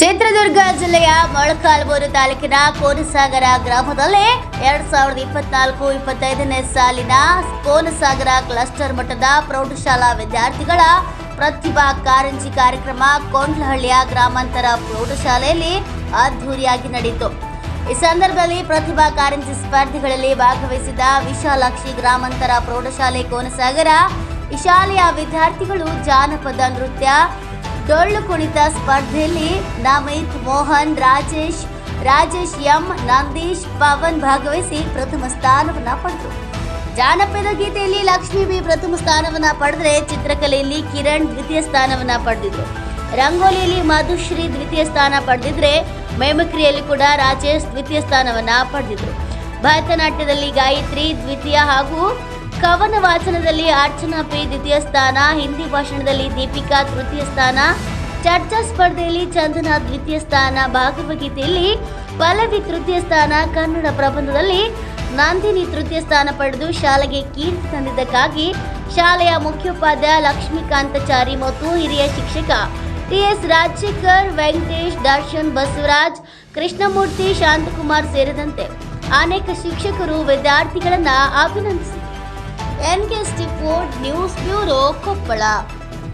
ಚಿತ್ರದುರ್ಗ ಜಿಲ್ಲೆಯ ಮೊಳಕಾಲ್ಮೂರು ತಾಲೂಕಿನ ಕೋನಸಾಗರ ಗ್ರಾಮದಲ್ಲಿ ಎರಡ್ ಸಾವಿರದ ಇಪ್ಪತ್ನಾಲ್ಕು ಇಪ್ಪತ್ತೈದನೇ ಸಾಲಿನ ಕೋನಸಾಗರ ಕ್ಲಸ್ಟರ್ ಮಟ್ಟದ ಪ್ರೌಢಶಾಲಾ ವಿದ್ಯಾರ್ಥಿಗಳ ಪ್ರತಿಭಾ ಕಾರಂಜಿ ಕಾರ್ಯಕ್ರಮ ಕೊಂಡ್ಲಹಳ್ಳಿಯ ಗ್ರಾಮಾಂತರ ಪ್ರೌಢಶಾಲೆಯಲ್ಲಿ ಅದ್ಧೂರಿಯಾಗಿ ನಡೆಯಿತು. ಈ ಸಂದರ್ಭದಲ್ಲಿ ಪ್ರತಿಭಾ ಕಾರಂಜಿ ಸ್ಪರ್ಧೆಗಳಲ್ಲಿ ಭಾಗವಹಿಸಿದ ವಿಶಾಲಾಕ್ಷಿ ಗ್ರಾಮಾಂತರ ಪ್ರೌಢಶಾಲೆ ಕೋನಸಾಗರ, ಈ ಶಾಲೆಯ ವಿದ್ಯಾರ್ಥಿಗಳು ಜಾನಪದ ನೃತ್ಯ ಡೊಳ್ಳು ಕುಣಿತ ಸ್ಪರ್ಧೆಯಲ್ಲಿ ನಮಿತ್ ಮೋಹನ್, ರಾಜೇಶ್ ರಾಜೇಶ್ ಎಂ, ನಂದೀಶ್ ಪವನ್ ಭಾಗವಹಿಸಿ ಪ್ರಥಮ ಸ್ಥಾನವನ್ನ ಪಡೆದರು. ಜಾನಪದ ಗೀತೆಯಲ್ಲಿ ಲಕ್ಷ್ಮೀ ಬಿ ಪ್ರಥಮ ಸ್ಥಾನವನ್ನ ಪಡೆದ್ರೆ ಚಿತ್ರಕಲೆಯಲ್ಲಿ ಕಿರಣ್ ದ್ವಿತೀಯ ಸ್ಥಾನವನ್ನ ಪಡೆದಿದ್ರು. ರಂಗೋಲಿಯಲ್ಲಿ ಮಧುಶ್ರೀ ದ್ವಿತೀಯ ಸ್ಥಾನ ಪಡೆದಿದ್ರೆ ಮೇಮಕ್ರಿಯಲ್ಲಿ ಕೂಡ ರಾಜೇಶ್ ದ್ವಿತೀಯ ಸ್ಥಾನವನ್ನ ಪಡೆದಿದ್ರು. ಭರತನಾಟ್ಯದಲ್ಲಿ ಗಾಯತ್ರಿ ದ್ವಿತೀಯ ಹಾಗೂ ಕವನ ವಾಚನದಲ್ಲಿ ಅರ್ಚನಾ ಪಿ ದ್ವಿತೀಯ ಸ್ಥಾನ, ಹಿಂದಿ ಭಾಷಣದಲ್ಲಿ ದೀಪಿಕಾ ತೃತೀಯ ಸ್ಥಾನ, ಚರ್ಚಾ ಸ್ಪರ್ಧೆಯಲ್ಲಿ ಚಂದನಾ ದ್ವಿತೀಯ ಸ್ಥಾನ ಭಾಗವಗೀತೆಯಲ್ಲಿ ಪಲ್ಲವಿ ತೃತೀಯ ಸ್ಥಾನ, ಕನ್ನಡ ಪ್ರಬಂಧದಲ್ಲಿ ನಂದಿನಿ ತೃತೀಯ ಸ್ಥಾನ ಪಡೆದು ಶಾಲೆಗೆ ಕೀರ್ತಿ ತಂದಿದ್ದಕ್ಕಾಗಿ ಶಾಲೆಯ ಮುಖ್ಯೋಪಾಧ್ಯಾಯ ಲಕ್ಷ್ಮೀಕಾಂತಚಾರಿ ಮತ್ತು ಹಿರಿಯ ಶಿಕ್ಷಕ ಟಿಎಸ್ ರಾಜಶೇಖರ್, ವೆಂಕಟೇಶ್, ದರ್ಶನ್, ಬಸವರಾಜ್, ಕೃಷ್ಣಮೂರ್ತಿ, ಶಾಂತಕುಮಾರ್ ಸೇರಿದಂತೆ ಅನೇಕ ಶಿಕ್ಷಕರು ವಿದ್ಯಾರ್ಥಿಗಳನ್ನು ಅಭಿನಂದಿಸಿದರು. N K ಸ್ಟಿಫೋರ್ಡ್ news bureau Koppal